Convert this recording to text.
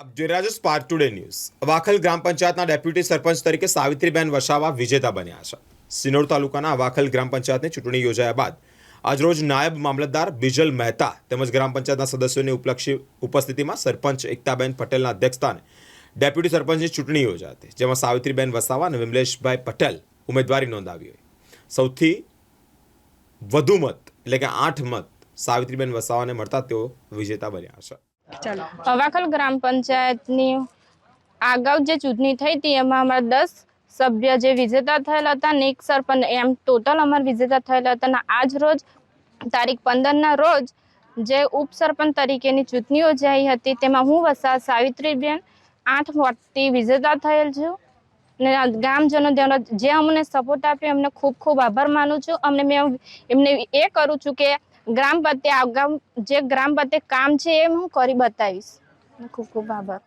આપ જોઈ રહ્યા ટુડે ન્યૂઝ વાખલ ગ્રામ પંચાયતના ડેપ્યુટી સરપંચ તરીકે સાવિત્રીબેન વસાવા વિજેતા બન્યા છે. સિનોર તાલુકાના વાખલ ગ્રામ પંચાયતની ચૂંટણી યોજાયા બાદ આજરોજ નાયબ મામલતદાર બિજલ મહેતા તેમજ ગ્રામ પંચાયતના સદસ્યોની ઉપલક્ષી ઉપસ્થિતિમાં સરપંચ એકતાબેન પટેલના અધ્યક્ષસ્થાને ડેપ્યુટી સરપંચની ચૂંટણી યોજાઈ હતી, જેમાં સાવિત્રીબેન વસાવા અને વિમલેશભાઈ પટેલ ઉમેદવારી નોંધાવી હોય સૌથી વધુ મત, એટલે કે આઠ મત સાવિત્રીબેન વસાવાને મળતા તેઓ વિજેતા બન્યા છે. ચાલો. અવાખલ ગ્રામ પંચાયતની અગાઉ જે ચૂંટણી થઈ હતી, એમાં અમારા દસ સભ્ય જે વિજેતા થયેલા હતા, ને એક સરપંચ, એમ ટોટલ અમારા વિજેતા થયેલા હતા. અને આજ રોજ, તારીખ પંદરના રોજ જે ઉપસરપંચ તરીકેની ચૂંટણી યોજાઈ હતી, તેમાં હું વસા સાવિત્રીબેન આઠ વોટથી વિજેતા થયેલ છું. ને ગામજનો તેમનો જે અમને સપોર્ટ આપ્યો, એમને ખૂબ ખૂબ આભાર માનું છું. અમને મેં એમને એ કરું છું કે ગ્રામ પ્રત્યે આ જે ગ્રામ પ્રત્યે કામ છે એ હું કરી બતાવીશ. ખૂબ ખૂબ આભાર.